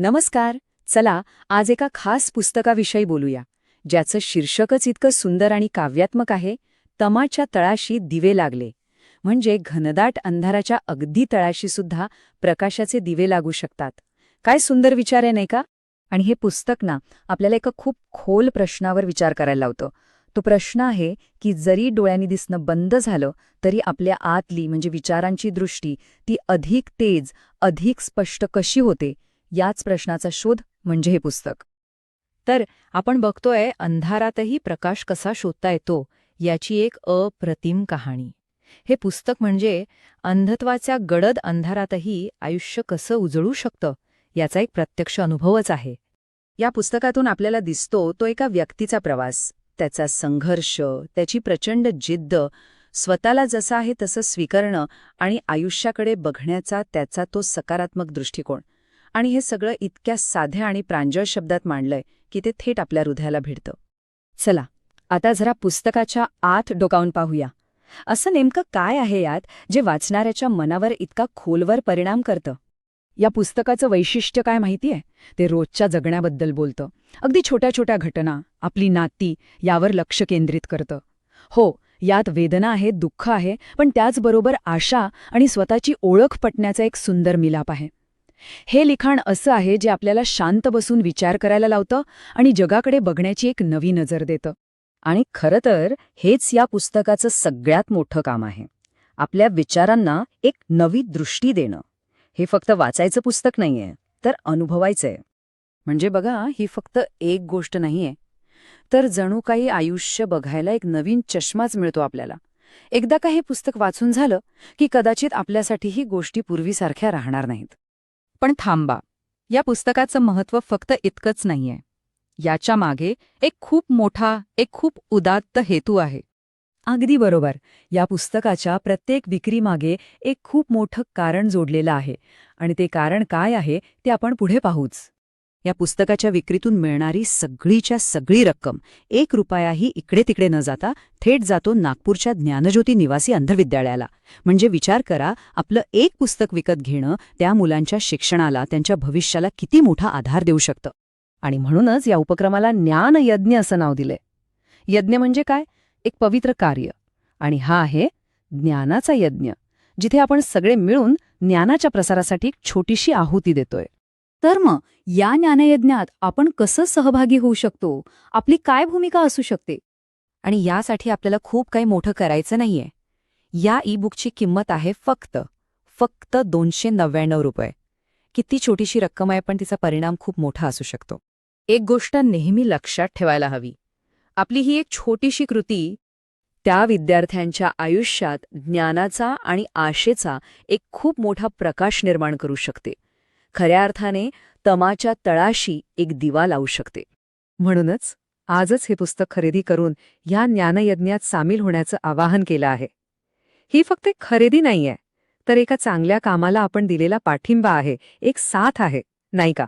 नमस्कार चला आज एका खास पुस्तकाविषयी बोलूया ज्याचं शीर्षकच इतकं सुंदर आणि काव्यात्मक आहे तमाच्या तळाशी दिवे लागले. म्हणजे घनदाट अंधाराच्या अगदी तळाशी सुद्धा प्रकाशाचे दिवे लागू शकतात. काय सुंदर विचार आहे नाही का? आणि हे पुस्तक ना आपल्याला एका खूप खोल प्रश्नावर विचार करायला लावतं. तो प्रश्न आहे की जरी डोळ्यांनी दिसणं बंद झालं तरी आपल्या आतली म्हणजे विचारांची दृष्टी ती अधिक तेज अधिक स्पष्ट कशी होते? याच प्रश्नाचा शोध म्हणजे हे पुस्तक. तर आपण बघतोय अंधारातही प्रकाश कसा शोधता येतो याची एक अप्रतिम कहाणी. हे पुस्तक म्हणजे अंधत्वाच्या गडद अंधारातही आयुष्य कसं उजळू शकतं याचा एक प्रत्यक्ष अनुभवच आहे. या पुस्तकातून आपल्याला दिसतो तो एका व्यक्तीचा प्रवास त्याचा संघर्ष त्याची प्रचंड जिद्द स्वतःला जसं आहे तसं स्वीकारणं आणि आयुष्याकडे बघण्याचा त्याचा तो सकारात्मक दृष्टिकोन. आणि हे सगळं इतक्या साध्या आणि प्रांजळ शब्दात मांडलंय की ते थेट आपल्या हृदयाला भिडतं. चला आता जरा पुस्तकाच्या आत डोकावून पाहूया. असं नेमकं काय आहे यात जे वाचणाऱ्याच्या मनावर इतका खोलवर परिणाम करतं? या पुस्तकाचं वैशिष्ट्य काय माहितीये? ते रोजच्या जगण्याबद्दल बोलतं. अगदी छोट्या छोट्या घटना आपली नाती यावर लक्ष केंद्रित करतं. हो यात वेदना आहे दुःख आहे पण त्याचबरोबर आशा आणि स्वतःची ओळख पटण्याचा एक सुंदर मिलाप आहे. हे लिखाण असं आहे जे आपल्याला शांत बसून विचार करायला लावतं आणि जगाकडे बघण्याची एक नवी नजर देतं. आणि खरं तर हेच या पुस्तकाचं सगळ्यात मोठं काम आहे. आपल्या विचारांना एक नवी दृष्टी देणं. हे फक्त वाचायचं पुस्तक नाहीये तर अनुभवायचंय. म्हणजे बघा ही फक्त एक गोष्ट नाहीये. तर जणू काही आयुष्य बघायला एक नवीन चष्माच मिळतो आपल्याला. एकदा का हे पुस्तक वाचून झालं की कदाचित आपल्यासाठी ही गोष्टी पूर्वीसारख्या राहणार नाहीत. पण थांबा. या पुस्तकाचं महत्त्व फक्त इतकंच नाहीये. याच्या मागे एक खूप मोठा एक खूप उदात्त हेतू आहे. अगदी बरोबर. या पुस्तकाच्या प्रत्येक विक्रीमागे एक खूप मोठं कारण जोडलेलं आहे. आणि ते कारण काय आहे ते आपण पुढे पाहूच. या पुस्तकाच्या विक्रीतून मिळणारी सगळीच्या सगळी रक्कम. एक रुपयाही इकडे तिकडे न जाता थेट जातो नागपूरच्या ज्ञानज्योती निवासी अंधविद्यालयाला. म्हणजे विचार करा आपलं एक पुस्तक विकत घेणं त्या मुलांच्या शिक्षणाला त्यांच्या भविष्याला किती मोठा आधार देऊ शकतं. आणि म्हणूनच या उपक्रमाला ज्ञानयज्ञ असं नाव दिलंय. यज्ञ म्हणजे काय? एक पवित्र कार्य. आणि हा आहे ज्ञानाचा यज्ञ जिथे आपण सगळे मिळून ज्ञानाच्या प्रसारासाठी एक छोटीशी आहुती देतोय. तर मग या ज्ञानयज्ञात आपण कसं सहभागी होऊ शकतो? आपली काय भूमिका असू शकते? आणि यासाठी आपल्याला खूप काही मोठं करायचं नाहीये. या ई बुकची किंमत आहे फक्त फक्त दोनशे नव्याण्णव रुपये. किती छोटीशी रक्कम आहे पण तिचा परिणाम खूप मोठा असू शकतो. एक गोष्ट नेहमी लक्षात ठेवायला हवी. आपली ही एक छोटीशी कृती त्या विद्यार्थ्यांच्या आयुष्यात ज्ञानाचा आणि आशेचा एक खूप मोठा प्रकाश निर्माण करू शकते. खऱ्या अर्थाने तमाच्या तळाशी एक दिवा लावू शकते. म्हणूनच आजच हे पुस्तक खरेदी करून ह्या ज्ञानयज्ञात सामील होण्याचं आवाहन केलं आहे. ही फक्त एक खरेदी नाहीये तर एका चांगल्या कामाला आपण दिलेला पाठिंबा आहे एक साथ आहे नाही का?